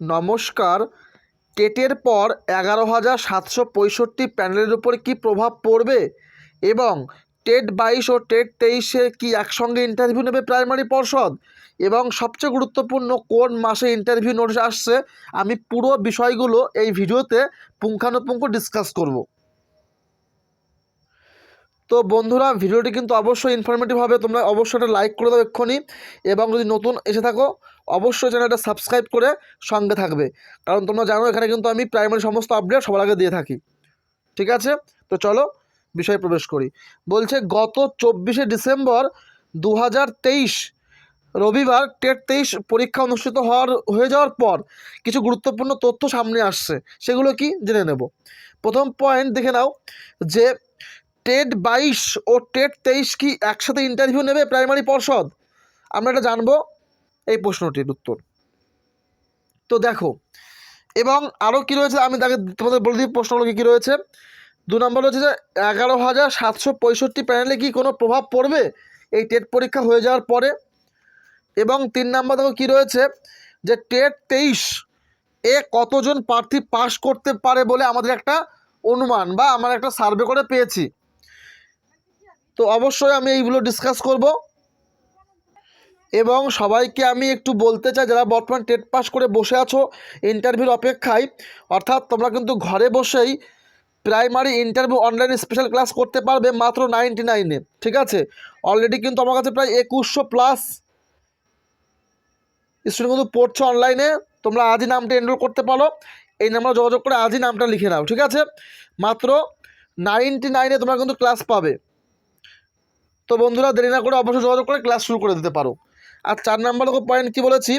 নমস্কার। টেটের পর এগারো হাজার সাতশো পঁয়ষট্টি প্যানেলের উপর কি প্রভাব পড়বে? এবং টেট বাইশ ও টেট তেইশে কি একসঙ্গে ইন্টারভিউ নেবে প্রাইমারি পর্ষদ? এবং সবচেয়ে গুরুত্বপূর্ণ কোন মাসে ইন্টারভিউ নোটিশ আসছে? আমি পুরো বিষয়গুলো এই ভিডিওতে পুঙ্খানুপুঙ্খ ডিসকাস করব। তো বন্ধুরা, ভিডিওটি কিন্তু অবশ্যই ইনফরমেটিভ হবে। তোমরা অবশ্যই এটা লাইক করে দাও এক্ষুনি। এবং যদি নতুন এসে থাকো, অবশ্যই চ্যানেলটা সাবস্ক্রাইব করে সঙ্গে থাকবে। কারণ তোমরা জানো, এখানে কিন্তু আমি প্রাইমারি সমস্ত আপডেট সবার আগে দিয়ে থাকি। ঠিক আছে? তো চলো, বিষয়ে প্রবেশ করি। বলছে, গত চব্বিশে ডিসেম্বর দু হাজার তেইশ, রবিবার টেট তেইশ পরীক্ষা অনুষ্ঠিত হওয়ার, হয়ে যাওয়ার পর কিছু গুরুত্বপূর্ণ তথ্য সামনে আসছে। সেগুলো কি? জেনে নেব। প্রথম পয়েন্ট দেখে নাও যে টেট বাইশ ও টেট তেইশ কি একসাথে ইন্টারভিউ নেবে প্রাইমারি পর্ষদ? আমরা এটা জানব। এই প্রশ্নটির উত্তর। তো দেখো, এবং আরও কী রয়েছে আমি তাকে তোমাদের বলে দিই প্রশ্নগুলো কী রয়েছে। দু নম্বর হচ্ছে যে এগারো হাজার সাতশো পঁয়ষট্টি প্যানেলে কি কোনো প্রভাব পড়বে? এই টেট পরীক্ষা হয়ে যাওয়ার পরে। এবং তিন নম্বর দেখো কী রয়েছে যে টেট তেইশ এ কতজন প্রার্থী পাশ করতে পারে বলে আমাদের একটা অনুমান বা আমরা একটা সার্ভে করে পেয়েছি। তো অবশ্যই আমি এইগুলো ডিসকাস করব। এবং সবাইকে আমি একটু বলতে চাই, যারা বর্তমান টেট পাস করে বসে আছো ইন্টারভিউর অপেক্ষায়, অর্থাৎ তোমরা কিন্তু ঘরে বসেই প্রাইমারি ইন্টারভিউ অনলাইনে স্পেশাল ক্লাস করতে পারবে মাত্র নাইনটি নাইনে ঠিক আছে? অলরেডি কিন্তু আমার কাছে প্রায় একুশশো প্লাস স্টুডেন্ট কিন্তু পড়ছো অনলাইনে তোমরা আজই নামটা এনরোল করতে পারো। এই নাম্বার যোগাযোগ করে আজই নামটা লিখে নাও, ঠিক আছে? মাত্র নাইনটি নাইনে তোমরা কিন্তু ক্লাস পাবে। তো বন্ধুরা দেরি না করে অবশ্যই যোগাযোগ করে ক্লাস শুরু করে দিতে পারো। আর চার নাম্বার পয়েন্ট কী বলেছি?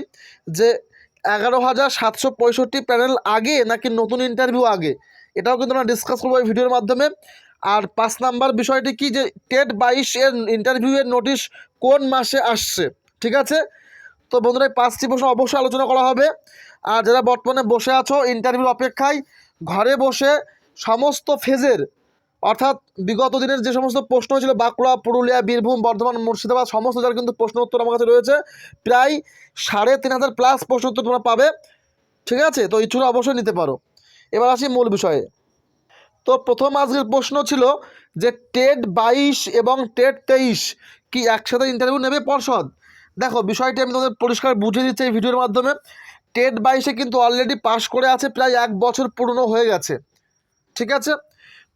যে এগারো হাজার সাতশো পঁয়ষট্টি প্যানেল আগে নাকি নতুন ইন্টারভিউ আগে? এটাও কিন্তু আমরা ডিসকাস করব এই ভিডিওর মাধ্যমে। আর পাঁচ নাম্বার বিষয়টি কি? যে টেট বাইশ এর ইন্টারভিউয়ের নোটিশ কোন মাসে আসছে? ঠিক আছে? তো বন্ধুরা এই পাঁচটি প্রশ্ন অবশ্যই আলোচনা করা হবে। আর যারা বর্তমানে বসে আছো ইন্টারভিউর অপেক্ষায়, ঘরে বসে সমস্ত ফেজের অর্থাৎ বিগত দিনের যে সমস্ত প্রশ্ন ছিল, বাঁকুড়া, পুরুলিয়া, বীরভূম, বর্ধমান, মুর্শিদাবাদ, সমস্ত যার কিন্তু প্রশ্ন উত্তর আমার কাছে রয়েছে। প্রায় সাড়ে তিন হাজার প্লাস প্রশ্ন উত্তর তোমরা পাবে। ঠিক আছে? তো ইচ্ছুরা অবশ্যই নিতে পারো। এবার আসি মূল বিষয়ে। তো প্রথম আজকের প্রশ্ন ছিল যে, টেট বাইশ এবং টেট তেইশ কি একসাথে ইন্টারভিউ নেবে পর্ষদ? দেখো, বিষয়টি আমি তোমাদের পরিষ্কার বুঝিয়ে দিচ্ছি এই ভিডিওর মাধ্যমে। টেট বাইশে কিন্তু অলরেডি পাশ করে আছে, প্রায় এক বছর পুরনো হয়ে গেছে। ঠিক আছে?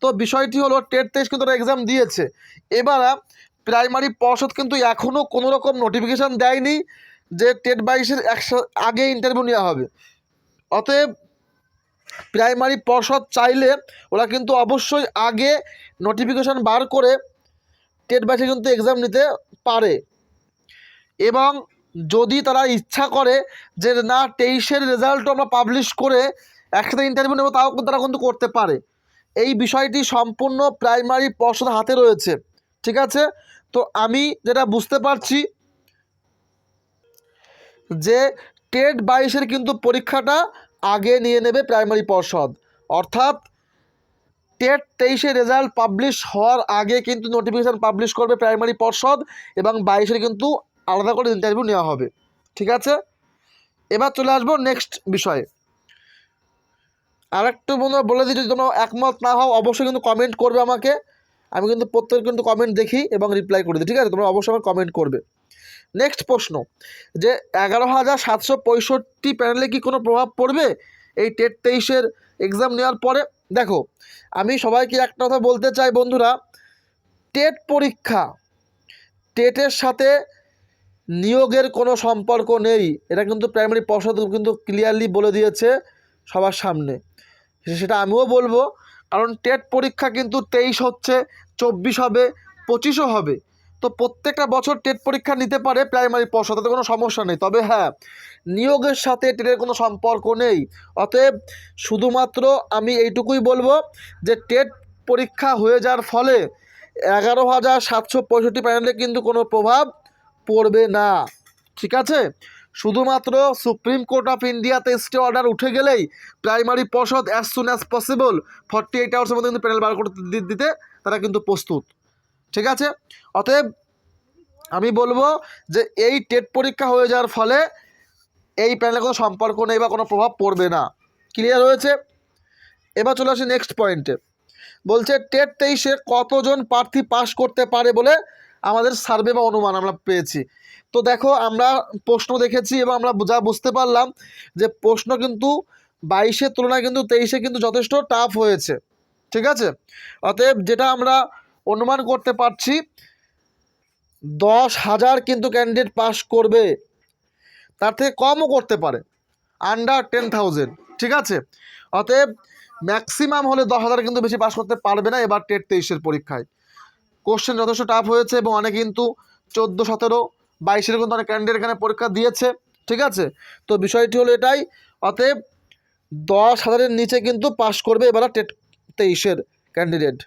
তো বিষয়টি হলো টেট তেইশ কিন্তু এক্সাম দিয়েছে। এবার প্রাইমারি পর্ষদ কিন্তু এখনও কোনো রকম নোটিফিকেশান দেয়নি যে টেট বাইশের একশো আগে ইন্টারভিউ নেওয়া হবে। অতএব প্রাইমারি পর্ষদ চাইলে ওরা কিন্তু অবশ্যই আগে নোটিফিকেশান বার করে টেট বাইশে কিন্তু এক্সাম নিতে পারে। এবং যদি তারা ইচ্ছা করে যে না, তেইশের রেজাল্টও আমরা পাবলিশ করে একসাথে ইন্টারভিউ নেব, তাও তারা কিন্তু করতে পারে। এই বিষয়টি সম্পূর্ণ প্রাইমারি পর্ষদ হাতে রয়েছে। ঠিক আছে? তো আমি যেটা বুঝতে পারছি যে টেট বাইশের কিন্তু পরীক্ষাটা আগে নিয়ে নেবে প্রাইমারি পর্ষদ। অর্থাৎ টেট তেইশে রেজাল্ট পাবলিশ হওয়ার আগে কিন্তু নোটিফিকেশান পাবলিশ করবে প্রাইমারি পর্ষদ এবং বাইশের কিন্তু আলাদা করে ইন্টারভিউ নেওয়া হবে। ঠিক আছে? এবার চলে আসব নেক্সট বিষয়ে। আর একটু বন্ধুরা বলে দিই, যদি তোমরা একমত না হও, অবশ্যই কিন্তু কমেন্ট করবে আমাকে। আমি কিন্তু প্রত্যেক কিন্তু কমেন্ট দেখি এবং রিপ্লাই করে দিই, ঠিক আছে? তোমরা অবশ্যই আমার কমেন্ট করবে। নেক্সট প্রশ্ন, যে এগারো হাজার সাতশো পঁয়ষট্টি প্যানেলে কি কোনো প্রভাব পড়বে? এই টেট তেইশের এক্সাম নেওয়ার পরে, দেখো, আমি সবাইকে একটা কথা বলতে চাই বন্ধুরা, টেট পরীক্ষা, টেটের সাথে নিয়োগের কোনো সম্পর্ক নেই। এটা কিন্তু প্রাইমারি পর্ষদ কিন্তু ক্লিয়ারলি বলে দিয়েছে। সবার সামনে। সেটা আমিও বলব, কারণ টেট পরীক্ষা কিন্তু তেইশ হচ্ছে, চব্বিশ হবে, পঁচিশও হবে। তো প্রত্যেকটা বছর টেট পরীক্ষা নিতে পারে প্রাইমারি পর্ষদ, তাতে কোনো সমস্যা নেই। তবে হ্যাঁ নিয়োগের সাথে টেটের কোনো সম্পর্ক নেই। অতএব শুধুমাত্র আমি এইটুকুই বলব যে টেট পরীক্ষা হয়ে যাওয়ার ফলে এগারো হাজার সাতশো পঁয়ষট্টি প্যানেলে কিন্তু কোনো প্রভাব পড়বে না। ঠিক আছে? শুধুমাত্র সুপ্রিম কোর্ট অফ ইন্ডিয়াতে স্টে অর্ডার উঠে গেলেই প্রাইমারি পর্ষদ as soon as possible forty eight আওয়ার্সের মধ্যে কিন্তু প্যানেল বার করতে দিতে তারা কিন্তু প্রস্তুত। ঠিক আছে? অতএব আমি বলব যে এই টেট পরীক্ষা হয়ে যাওয়ার ফলে এই প্যানেলে কোনো সম্পর্ক নেই বা কোনো প্রভাব পড়বে না। ক্লিয়ার হয়েছে? এবার চলে আসি নেক্সট পয়েন্টে বলছে টেট তেইশে কতজন প্রার্থী পাশ করতে পারে বলে আমাদের সার্ভে বা অনুমান আমরা পেয়েছি। তো দেখো, আমরা প্রশ্ন দেখেছি এবং আমরা যা বুঝতে পারলাম যে প্রশ্ন কিন্তু বাইশের তুলনায় কিন্তু তেইশে কিন্তু যথেষ্ট টাফ হয়েছে। ঠিক আছে? অতএব যেটা আমরা অনুমান করতে পারছি, দশ হাজার কিন্তু ক্যান্ডিডেট পাস করবে। তার থেকে কমও করতে পারে আন্ডার টেন থাউজেন্ড ঠিক আছে? অতএব ম্যাক্সিমাম হলে দশ হাজার কিন্তু বেশি পাস করতে পারবে না, এবার টেট তেইশের পরীক্ষায়। কোশ্চেন যথেষ্ট টাফ হয়েছে এবং অনেকে কিন্তু চোদ্দ, সতেরো বাইশের কিন্তু অনেক ক্যান্ডিডেট এখানে পরীক্ষা দিয়েছে, ঠিক আছে? তো বিষয়টি হলো এটাই, অতএব দশ হাজারের নিচে কিন্তু পাশ করবে এবার টেট তেইশের ক্যান্ডিডেট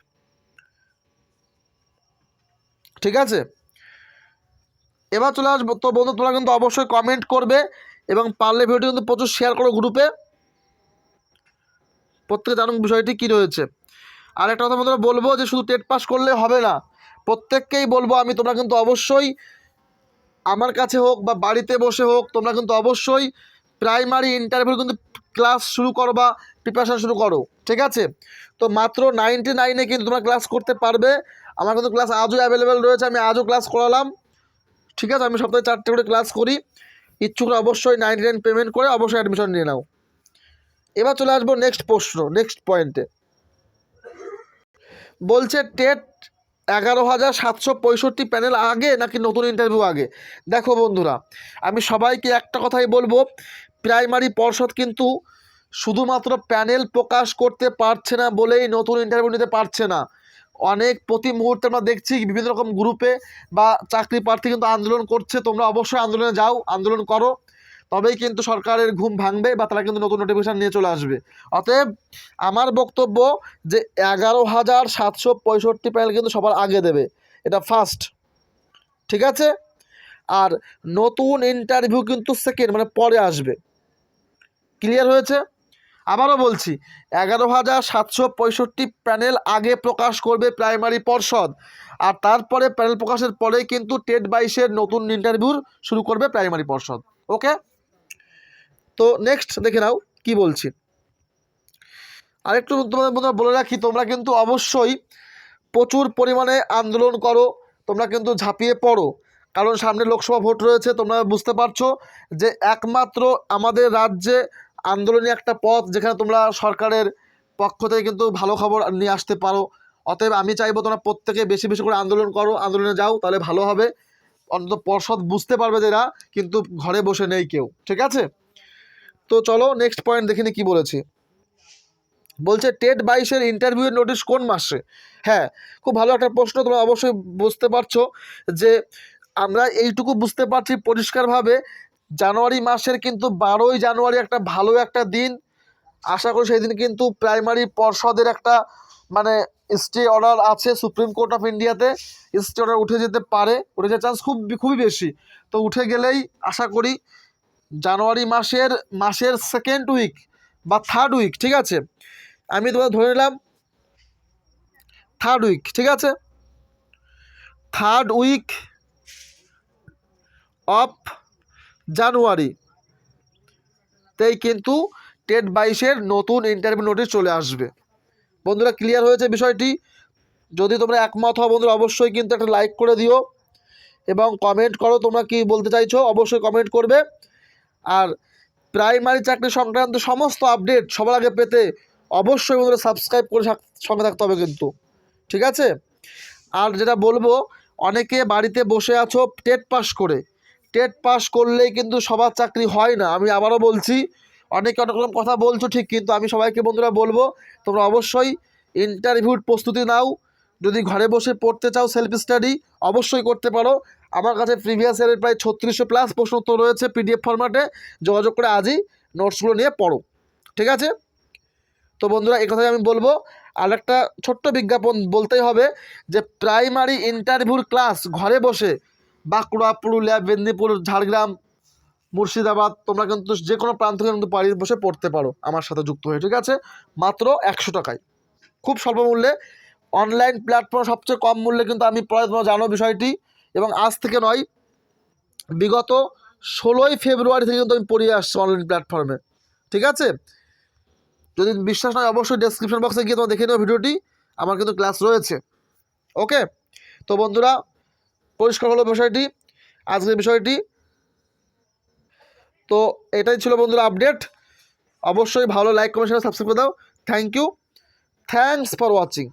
ঠিক আছে? এবার চলে আসব। তো বন্ধু, তোমরা কিন্তু অবশ্যই কমেন্ট করবে এবং পারলে ভিডিওটি কিন্তু প্রচুর শেয়ার করো গ্রুপে প্রত্যেকে জানুক বিষয়টি কী রয়েছে। আর একটা কথা বন্ধুরা, বলব যে শুধু টেট পাস করলে হবে না। প্রত্যেককেই বলব আমি, তোমরা কিন্তু অবশ্যই আমার কাছে হোক বা বাড়িতে বসে হোক, তোমরা কিন্তু অবশ্যই প্রাইমারি ইন্টারভিউ কিন্তু ক্লাস শুরু করো বা প্রিপারেশান শুরু করো, ঠিক আছে? তো মাত্র নাইনটি নাইনে কিন্তু তোমরা ক্লাস করতে পারবে। আমার কিন্তু ক্লাস আজও অ্যাভেলেবেল রয়েছে, আমি আজও ক্লাস করালাম। ঠিক আছে? আমি সপ্তাহে চারটে করে ক্লাস করি। ইচ্ছুকরা অবশ্যই নাইনটি নাইন পেমেন্ট করে অবশ্যই অ্যাডমিশন নিয়ে নাও। এবার চলে আসব নেক্সট প্রশ্ন নেক্সট পয়েন্টে বলছে টেট এগারো হাজার সাতশো পঁয়ষট্টি প্যানেল আগে নাকি নতুন ইন্টারভিউ আগে? দেখো বন্ধুরা, আমি সবাইকে একটা কথাই বলব প্রাইমারি পর্ষদ কিন্তু শুধুমাত্র প্যানেল প্রকাশ করতে পারছে না বলেই নতুন ইন্টারভিউ নিতে পারছে না। অনেক প্রতি মুহূর্তে আমরা দেখছি বিভিন্ন রকম গ্রুপে বা চাকরি প্রার্থী কিন্তু আন্দোলন করছে, তোমরা অবশ্যই আন্দোলনে যাও, আন্দোলন করো। তবেই কিন্তু সরকারের ঘুম ভাঙবে বা তারা কিন্তু নতুন নোটিফিকেশান নিয়ে চলে আসবে। অতএব আমার বক্তব্য যে এগারো হাজার সাতশো পঁয়ষট্টি প্যানেল কিন্তু সবার আগে দেবে। এটা ফার্স্ট ঠিক আছে? আর নতুন ইন্টারভিউ কিন্তু সেকেন্ড মানে পরে আসবে। ক্লিয়ার হয়েছে? আবারও বলছি, এগারো হাজার সাতশো পঁয়ষট্টি প্যানেল আগে প্রকাশ করবে প্রাইমারি পর্ষদ। আর তারপরে প্যানেল প্রকাশের পরেই কিন্তু টেট বাইশের নতুন ইন্টারভিউ শুরু করবে প্রাইমারি পর্ষদ। ওকে তো নেক্সট দেখে নাও কি বলছি। আরেকটু তোমাদের বন্ধুরা বলে রাখি, তোমরা কিন্তু অবশ্যই প্রচুর পরিমাণে আন্দোলন করো, তোমরা কিন্তু ঝাঁপিয়ে পড়ো। কারণ সামনে লোকসভা ভোট রয়েছে, তোমরা বুঝতে পারছ যে একমাত্র আমাদের রাজ্যে আন্দোলনী একটা পথ, যেখানে তোমরা সরকারের পক্ষ থেকে কিন্তু ভালো খবর নিয়ে আসতে পারো। অতএব আমি চাইব তোমরা প্রত্যেকে বেশি বেশি করে আন্দোলন করো, আন্দোলনে যাও, তাহলে ভালো হবে। অন্তত পর্ষদ বুঝতে পারবে যে এরা কিন্তু ঘরে বসে নেই কেউ, ঠিক আছে? তো চলো নেক্সট পয়েন্ট দেখিনি কি বলেছি। বলছে, টেট বাইশের ইন্টারভিউয়ের নোটিশ কোন মাসে? হ্যাঁ খুব ভালো একটা প্রশ্ন, তোমরা অবশ্যই বুঝতে পারছ যে আমরা এইটুকু বুঝতে পারছি পরিষ্কারভাবে জানুয়ারি মাসের কিন্তু বারোই জানুয়ারি একটা ভালো একটা দিন। আশা করি সেই দিন কিন্তু প্রাইমারি পর্ষদের একটা মানে স্টে অর্ডার আছে সুপ্রিম কোর্ট অফ ইন্ডিয়াতে স্টে অর্ডার উঠে যেতে পারে, উঠে যাওয়ার চান্স খুব, খুবই বেশি। তো উঠে গেলেই আশা করি জানুয়ারি মাসের মাসের সেকেন্ড উইক বা থার্ড উইক ঠিক আছে? আমি তোমার ধরে নিলাম থার্ড উইক ঠিক আছে? থার্ড উইক অফ জানুয়ারি তেই কিন্তু টেট বাইশের নতুন ইন্টারভিউ নোটিশ চলে আসবে। বন্ধুরা ক্লিয়ার হয়েছে বিষয়টি? যদি তোমরা একমত হও বন্ধুরা, অবশ্যই কিন্তু একটা লাইক করে দিও এবং কমেন্ট করো, তোমরা কি বলতে চাইছো? অবশ্যই কমেন্ট করবে। আর প্রাইমারি চাকরি সংক্রান্ত সমস্ত আপডেট সবার আগে পেতে অবশ্যই বন্ধুরা সাবস্ক্রাইব করে সঙ্গে থাকতে হবে কিন্তু। ঠিক আছে? আর যেটা বলব, অনেকে বাড়িতে বসে আছো টেট পাস করে। টেট পাস করলেই কিন্তু সবার চাকরি হয় না। আমি আবারও বলছি, অনেকে অনেক রকম কথা বলছো, ঠিক, কিন্তু আমি সবাইকে বন্ধুরা বলব, তোমরা অবশ্যই ইন্টারভিউর প্রস্তুতি নাও। যদি ঘরে বসে পড়তে চাও সেলফ স্টাডি অবশ্যই করতে পারো। আমার কাছে প্রিভিয়াস ইয়ারের প্রায় ছত্রিশশো প্লাস প্রশ্ন উত্তর রয়েছে পিডিএফ ফরম্যাটে যোগাযোগ করে আজই নোটসগুলো নিয়ে পড়ো। ঠিক আছে? তো বন্ধুরা কথাই আমি বলব। আর একটা ছোট্ট বিজ্ঞাপন বলতেই হবে যে প্রাইমারি ইন্টারভিউর ক্লাস ঘরে বসে বাঁকুড়া, পুরুলিয়া, মেদিনীপুর, ঝাড়গ্রাম, মুর্শিদাবাদ, তোমরা কিন্তু যে কোনো প্রান্ত থেকে কিন্তু বাড়ি বসে পড়তে পারো। আমার সাথে যুক্ত হয়ে, ঠিক আছে? মাত্র একশো টাকায়। খুব স্বল্প মূল্যে অনলাইন প্ল্যাটফর্ম সবচেয়ে কম মূল্যে কিন্তু আমি পড়াই তোমরা জানো বিষয়টি। এবং আজ থেকে নয়, বিগত ষোলোই ফেব্রুয়ারি থেকে কিন্তু আমি পড়িয়ে আসছি অনলাইন প্ল্যাটফর্মে ঠিক আছে? যদি বিশ্বাস নয় অবশ্যই ডেসক্রিপশন বক্সে গিয়ে তোমরা দেখে নেব ভিডিওটি। আমার কিন্তু ক্লাস রয়েছে। ওকে তো বন্ধুরা, পরিষ্কার হলো বিষয়টি, আজকের বিষয়টি। তো এটাই ছিল বন্ধুরা আপডেট অবশ্যই ভালো লাইক কমেন্ট সাবস্ক্রাইব করে দাও। Thank you thanks for watching